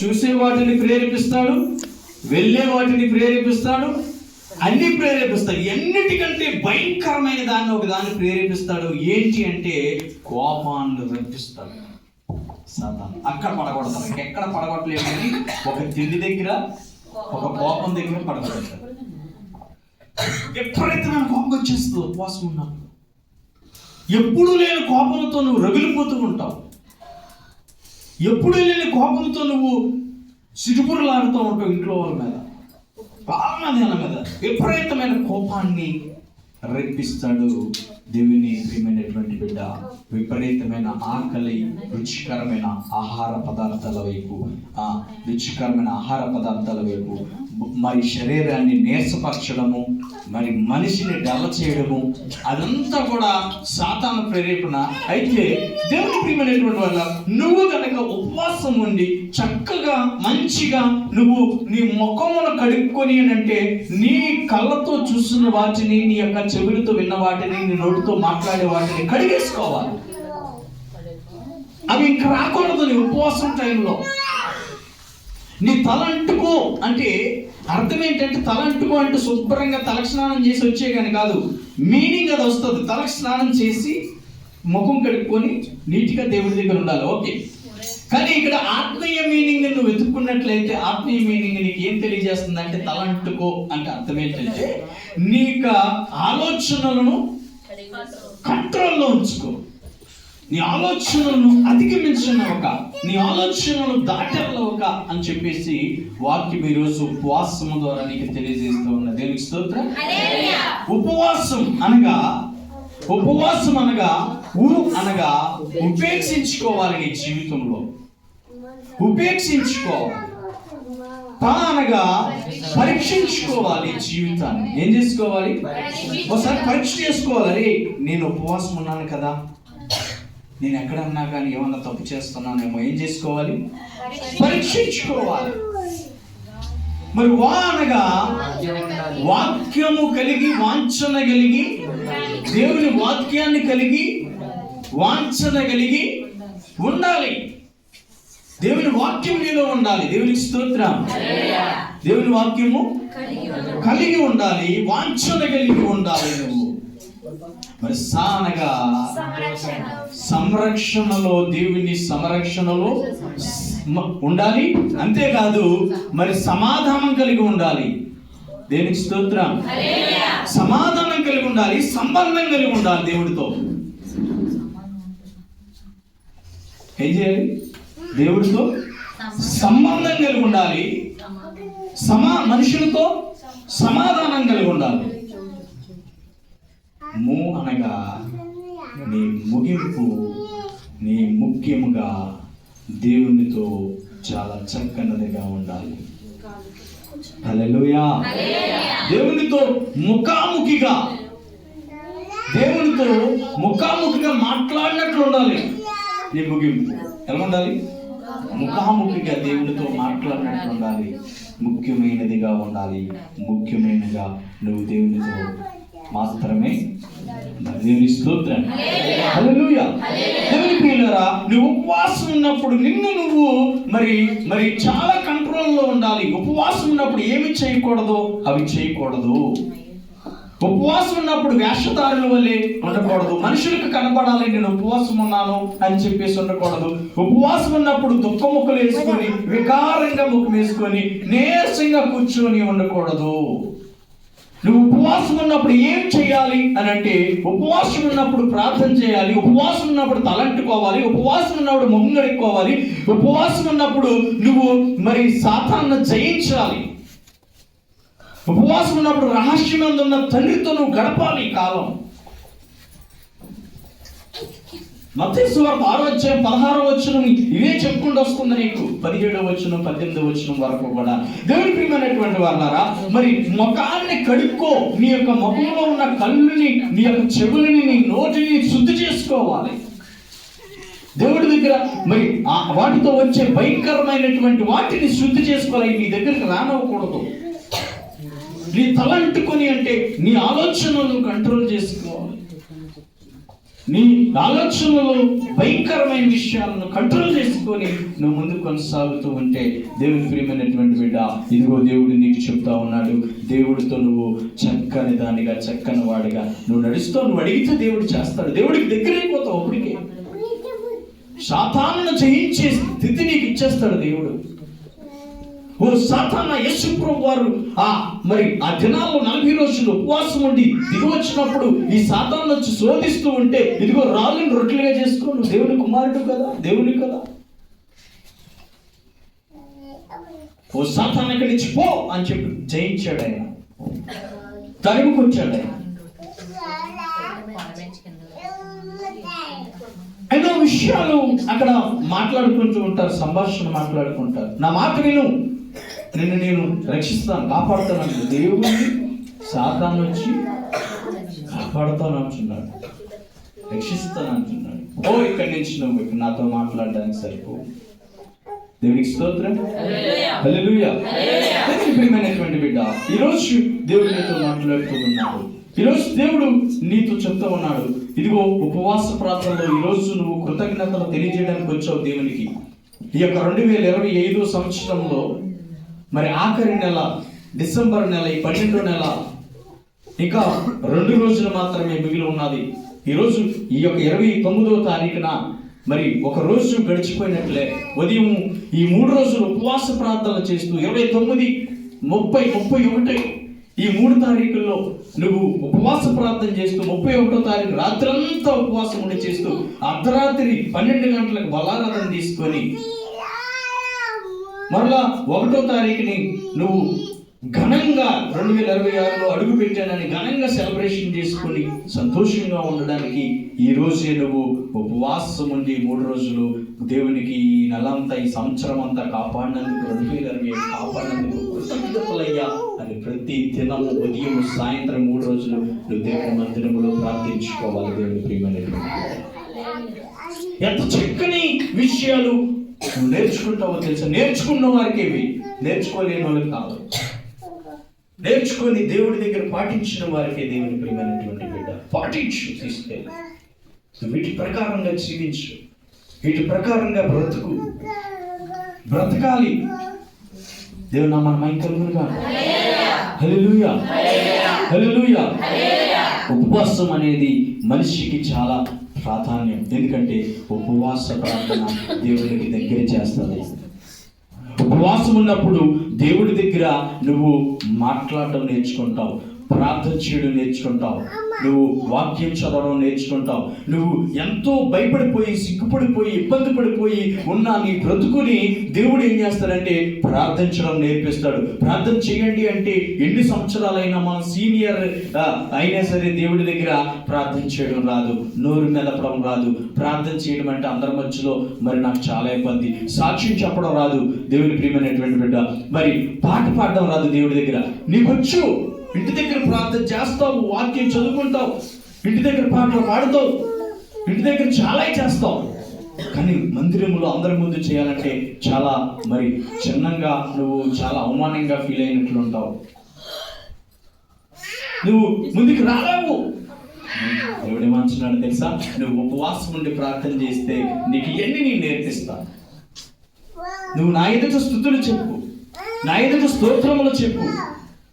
చూసే వాటిని ప్రేరేపిస్తాడు వెళ్ళే వాటిని ప్రేరేపిస్తాడు అన్ని ప్రేరేపిస్తాడు. ఎన్నిటికంటే భయంకరమైన దాన్ని ఒక దాన్ని ప్రేరేపిస్తాడు. ఏంటి అంటే కోపాన్ని రప్పిస్తాడు. సాతాను. అక్కడ పడగొడతారు ఎక్కడ పడగొట్టలేదు ఒక తిండి దగ్గర ఒక కోపం దగ్గర పడగొడతారు ఎప్పుడైతే నాకు కోపం వచ్చేస్తుందో. ఉపవాసం ఉన్నప్పుడు. ఎప్పుడు లేని కోపంతో నువ్వు రగిలిపోతూ ఉంటావు. ఎప్పుడు లేని కోపంతో నువ్వు సిరుపురులాడుతూ ఉంటావు ఇంట్లో వాళ్ళ మీద? బాగా మీద. విపరీతమైన కోపాన్ని రెప్పిస్తాడు దేవుని ప్రియమైనటువంటి బిడ్డ. విపరీతమైన ఆకలి రుచికరమైన ఆహార పదార్థాల వైపు ఆ రుచికరమైన ఆహార పదార్థాల వైపు మరి శరీరాన్ని నేర్చపరచడము మరి మనిషిని డల్ల చేయడము అదంతా కూడా సాతాన ప్రేరేపణ. అయితే దేవుని ప్రియమైనటువంటి వల్ల నువ్వు కనుక ఉపవాసం ఉండి చక్కగా మంచిగా నువ్వు నీ ముఖమును కడుక్కొని అంటే నీ కళ్ళతో చూస్తున్న వాటిని నీ యొక్క చెవులతో విన్న వాటిని నీ నోటితో మాట్లాడే వాటిని కడిగేసుకోవాలి. అవి ఇంక రాకూడదు నీ ఉపవాసం టైంలో నీ తలంటుకో అంటే అర్థం ఏంటంటే తలంటుకో అంటే శుభ్రంగా తలకు స్నానం చేసి వచ్చే కానీ కాదు మీనింగ్ అది వస్తుంది. తలకు స్నానం చేసి ముఖం కడుక్కొని నీట్గా దేవుడి దగ్గర ఉండాలి. ఓకే. కానీ ఇక్కడ ఆత్మీయ మీనింగ్ నువ్వు వెతుక్కున్నట్లయితే ఆత్మీయ మీనింగ్ నీకు ఏం తెలియజేస్తుంది అంటే తలంటుకో అంటే అర్థం ఏంటంటే నీ యొక్క ఆలోచనలను కంట్రోల్లో ఉంచుకో. నీ ఆలోచనలను అధిగమించినవక నీ ఆలోచనలు దాటలవక అని చెప్పేసి వాక్యం ఈరోజు ఉపవాసము ద్వారా నీకు తెలియజేస్తూ ఉన్న. దేవునికి స్తోత్రం. ఉపవాసం అనగా ఉపవాసం అనగా ఊ అనగా ఉపేక్షించుకోవాలి నీ జీవితంలో. ఉపేక్షించుకోవాలి. పా అనగా పరీక్షించుకోవాలి జీవితాన్ని. ఏం చేసుకోవాలి? ఒకసారి పరీక్ష చేసుకోవాలి. నేను ఉపవాసం ఉన్నాను కదా. నేను ఎక్కడన్నా కానీ ఏమన్నా తప్పు చేస్తున్నానేమో ఏం చేసుకోవాలి? పరీక్షించుకోవాలి. మరి వా అనగా వాక్యము కలిగి వాంఛన కలిగి దేవుని వాక్యాన్ని కలిగి వాంఛన కలిగి ఉండాలి. దేవుని వాక్యం నీలో ఉండాలి. దేవునికి స్తోత్రం. దేవుని వాక్యము కలిగి ఉండాలి. వాంఛన కలిగి ఉండాలి నువ్వు. మరి సానగా సంరక్షణలో దేవుని సంరక్షణలో ఉండాలి. అంతేకాదు మరి సమాధానం కలిగి ఉండాలి. దేవునికి స్తోత్రం. సమాధానం కలిగి ఉండాలి. సంబంధం కలిగి ఉండాలి దేవుడితో. ఏం చేయాలి? దేవుడితో సంబంధం కలిగి ఉండాలి. సమా మనుషులతో సమాధానం కలిగి ఉండాలి. ము అనగా నీ ముగింపు నీ ముఖ్యముగా దేవునితో చాలా చక్కనదిగా ఉండాలి. హల్లెలూయా. దేవునితో ముఖాముఖిగా దేవునితో ముఖాముఖిగా మాట్లాడినట్లు ఉండాలి. నీ ముగింపు ఎలా ఉండాలి? ముఖాముఖిగా దేవునితో మాట్లాడినట్లు ఉండాలి. ముఖ్యమైనదిగా ఉండాలి. ముఖ్యమైనగా నువ్వు దేవునితో మాత్రమే దేవుని స్తోత్రం. దేవుని ప్రియులారా నువ్వు ఉపవాసం ఉన్నప్పుడు నిన్ను నువ్వు మరి మరి చాలా కంట్రోల్లో ఉండాలి. ఉపవాసం ఉన్నప్పుడు ఏమి చేయకూడదు? అవి చేయకూడదు. ఉపవాసం ఉన్నప్పుడు వేషధారుల వల్లే ఉండకూడదు. మనుషులకు కనపడాలి నేను ఉపవాసం ఉన్నాను అని చెప్పేసి ఉండకూడదు. ఉపవాసం ఉన్నప్పుడు దుఃఖ ముక్కలు వేసుకొని వికారంగా ముఖం వేసుకొని నీరసంగా కూర్చొని ఉండకూడదు. నువ్వు ఉపవాసం ఉన్నప్పుడు ఏం చేయాలి అని అంటే ఉపవాసం ఉన్నప్పుడు ప్రార్థన చేయాలి ఉపవాసం ఉన్నప్పుడు తలంటుకోవాలి ఉపవాసం ఉన్నప్పుడు మొహం ఉపవాసం ఉన్నప్పుడు నువ్వు మరి సాతాన్ని జయించాలి. ఉపవాసం ఉన్నప్పుడు రహస్యమందున్న తండ్రితో నువ్వు గడపాలి ఈ కాలం. మతేశ్వరం ఆరో అధ్యాయం పదహారో వచ్చిన ఇవే చెప్పుకుంటూ వస్తుంది నీకు. పదిహేడో వచ్చిన పద్దెనిమిదో వచ్చిన వరకు కూడా. దేవుడి ప్రియమైనటువంటి వాళ్ళారా మరి ముఖాన్ని కడుక్కో. నీ యొక్క ముఖంలో ఉన్న కళ్ళుని నీ యొక్క చెవులని నీ నోటిని శుద్ధి చేసుకోవాలి. దేవుడి దగ్గర మరి ఆ వాటితో వచ్చే భయంకరమైనటువంటి వాటిని శుద్ధి చేసుకోవాలి. నీ దగ్గరికి రానవ్వకూడదు. నీ తలంటుకొని అంటే నీ ఆలోచనలను కంట్రోల్ చేసుకోవాలి. నీ ఆలోచనలో భయంకరమైన విషయాలను కంట్రోల్ చేసుకొని నువ్వు ముందుకు కొనసాగుతూ ఉంటే దేవుని ప్రియమైనటువంటి బిడ్డ ఇదిగో దేవుడు నీకు చెప్తా ఉన్నాడు. దేవుడితో నువ్వు చక్కని దానిగా చక్కని వాడిగా నువ్వు నడుస్తూ నువ్వు అడిగితే దేవుడు చేస్తాడు. దేవుడికి దగ్గరైపోతావు అప్పటికే. సాతాను జయించే స్థితి నీకు ఇచ్చేస్తాడు దేవుడు. ఓ సాతాన యేసు వారు ఆ మరి ఆ దినాల్లో నలభై రోజులు ఉపవాసం ఉండి దిగి వచ్చినప్పుడు ఈ సాతాను వచ్చి శోధిస్తూ ఉంటే ఇదిగో రాళ్ళని రొట్టెలుగా చేసుకో దేవుని కుమారుడు కదా దేవుని కదా. ఓ సాతాన్ ఇక్కడి నుంచి పో అని చెప్పి జయించాడు ఆయన. తరుగుకొచ్చాడు ఆయన. ఎన్నో విషయాలు అక్కడ మాట్లాడుకుంటూ ఉంటారు సంభాషణ మాట్లాడుకుంటారు. నా మాట విను. నిన్ను నేను రక్షిస్తాను కాపాడుతాను దేవుడిని సాతాను వచ్చి కాపాడుతాను అంటున్నాడు. రక్షిస్తాను అంటున్నాడు. ఓ ఇక్కడి నుంచి నువ్వు ఇక్కడ నాతో మాట్లాడడానికి సరిపో. దేవునికి స్తోత్రం. ప్రియమైనటువంటి బిడ్డ. ఈరోజు దేవుడు నీతో మాట్లాడుతూ ఉన్నాడు. ఈరోజు దేవుడు నీతో చెప్తా ఉన్నాడు. ఇదిగో ఉపవాస ప్రాంతంలో ఈరోజు నువ్వు కృతజ్ఞతలు తెలియజేయడానికి వచ్చావు దేవునికి. ఈ యొక్క రెండు వేల ఇరవై ఐదో సంవత్సరంలో మరి ఆఖరి నెల డిసెంబర్ నెల ఈ పన్నెండో నెల ఇంకా రెండు రోజులు మాత్రమే మిగిలి ఉన్నది. ఈరోజు ఈ యొక్క ఇరవై తొమ్మిదవ తారీఖున మరి ఒక రోజు గడిచిపోయినట్లే. ఉదయం ఈ మూడు రోజులు ఉపవాస ప్రార్థనలు చేస్తూ ఇరవై తొమ్మిది ముప్పై ముప్పై ఒకటి ఈ మూడు తారీఖుల్లో నువ్వు ఉపవాస ప్రార్థన చేస్తూ ముప్పై ఒకటో తారీఖు రాత్రంతా ఉపవాసం ఉండి చేస్తూ అర్ధరాత్రి పన్నెండు గంటలకు బలారాధన తీసుకొని మరలా ఒకటో తారీఖుని నువ్వు ఘనంగా రెండు వేల ఇరవై ఆరులో అడుగు పెట్టానని ఘనంగా సెలబ్రేషన్ చేసుకుని సంతోషంగా ఉండడానికి ఈ రోజే నువ్వు ఉపవాసం ఉండి మూడు రోజులు దేవునికి ఈ నెలంతా ఈ సంవత్సరం అంతా కాపాడినందుకు రెండు వేల ఇరవై ఐదు కాపాడినందుకు కృతజ్ఞతలయ్యా అని ప్రతి దినము ఉదయం సాయంత్రం మూడు రోజులు నువ్వు దేవుని మందిరంలో ప్రార్థించుకోవాలి దేవుని ప్రియమైనటువంటి ఎంత చక్కని విషయాలు నువ్వు నేర్చుకుంటావో తెలుసా? నేర్చుకున్న వారికి ఇవి నేర్చుకోలేని వాళ్ళకి కాదు నేర్చుకొని దేవుడి దగ్గర పాటించిన వారికి దేవుని ప్రియమైనటువంటి బిడ్డ పాటించు తీస్తే. నువ్వు వీటి ప్రకారంగా జీవించు. వీటి ప్రకారంగా బ్రతుకు. బ్రతకాలి. దేవుడు నా మన మైం కలుగునుగా ఉపవాసం అనేది మనిషికి చాలా ప్రాధాన్యం. ఎందుకంటే ఉపవాస ప్రార్థన దేవుడికి దగ్గర చేస్తుంది. ఉపవాసం ఉన్నప్పుడు దేవుడి దగ్గర నువ్వు మాట్లాడటం నేర్చుకుంటావు. ప్రార్థన చేయడం నేర్చుకుంటావు. నువ్వు వాక్యం చదవడం నేర్చుకుంటావు. నువ్వు ఎంతో భయపడిపోయి సిగ్గుపడిపోయి ఇబ్బంది పడిపోయి ఉన్న నీ బ్రతుకుని దేవుడు ఏం చేస్తాడంటే ప్రార్థించడం నేర్పిస్తాడు. ప్రార్థన చేయండి అంటే ఎన్ని సంవత్సరాలైనా మనం సీనియర్ అయినా సరే దేవుడి దగ్గర ప్రార్థన చేయడం రాదు. నోరు మెదపడం రాదు. ప్రార్థన చేయడం అంటే అందరి మధ్యలో మరి నాకు చాలా ఇబ్బంది. సాక్ష్యం చెప్పడం రాదు దేవుని ప్రియమైనటువంటి బిడ్డ. మరి పాట పాడడం రాదు దేవుడి దగ్గర. నీకు వచ్చు. ఇంటి దగ్గర ప్రార్థన చేస్తావు వాక్యం చదువుకుంటావు ఇంటి దగ్గర పాటలు పాడుతావు ఇంటి దగ్గర చాలా చేస్తావు. కానీ మందిరంలో అందరి ముందు చేయాలంటే చాలా మరి చిన్నంగా నువ్వు చాలా అవమానంగా ఫీల్ అయినట్లు ఉంటావు. నువ్వు ముందుకు రాలేవు. ఎవడేమంటున్నాడు తెలుసా? నువ్వు ఉపవాసం ఉండి ప్రార్థన చేస్తే నీకు ఇవన్నీ నేను నేర్పిస్తా. నువ్వు నా ఎదుట స్థుతులు చెప్పు. నా ఎదుట స్తోత్రములు చెప్పు.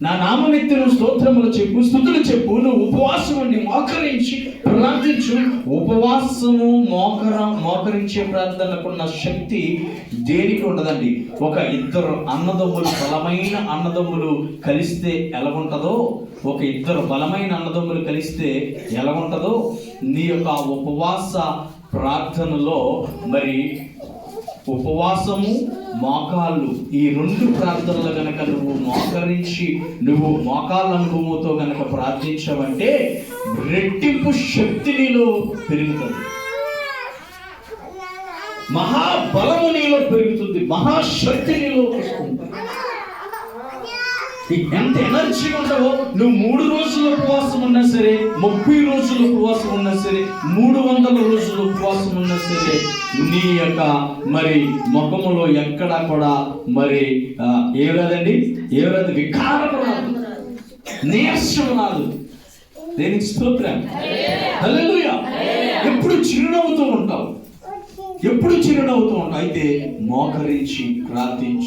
నా నామమెత్తిన స్తోత్రములు చెప్పు స్థుతులు చెప్పు నువ్వు ఉపవాసం ఉండి మోకరించి ప్రార్థించు. ఉపవాసము మోకర మోకరించే ప్రార్థనకున్న శక్తి దేనికి ఉండదండి? ఒక ఇద్దరు అన్నదమ్ములు బలమైన అన్నదమ్ములు కలిస్తే ఎలా ఉంటుందో ఒక ఇద్దరు బలమైన అన్నదమ్ములు కలిస్తే ఎలా ఉంటుందో నీ యొక్క ఉపవాస ప్రార్థనలో మరి ఉపవాసము మోకాళ్ళు. ఈ రెండు ప్రార్థనలు గనక నువ్వు మోకరించి నువ్వు మోకాళ్ళ అనుభవంతో గనక ప్రార్థించావంటే రెట్టింపు శక్తి నీలో పెరుగుతుంది. మహాబలము నీలో పెరుగుతుంది. మహాశక్తి నీలో వస్తుంది. నీకు ఎంత ఎనర్జీ ఉంటావో నువ్వు మూడు రోజుల ఉపవాసం ఉన్నా సరే ముప్పై రోజుల ఉపవాసం ఉన్నా సరే మూడు వందల రోజుల ఉపవాసం ఉన్నా సరే నీ యొక్క మరి ముఖములో ఎక్కడా కూడా మరి ఆ, ఏ రాదండి ఏ రాదు వికారం రాదు. నీరసం రాదు. దేనికి స్తోత్రం? ఎప్పుడు చిరునవ్వుతూ ఉంటావు? ఎప్పుడు చిరునవ్వుతూ ఉంటావు? అయితే మోకరించి ప్రార్థించి.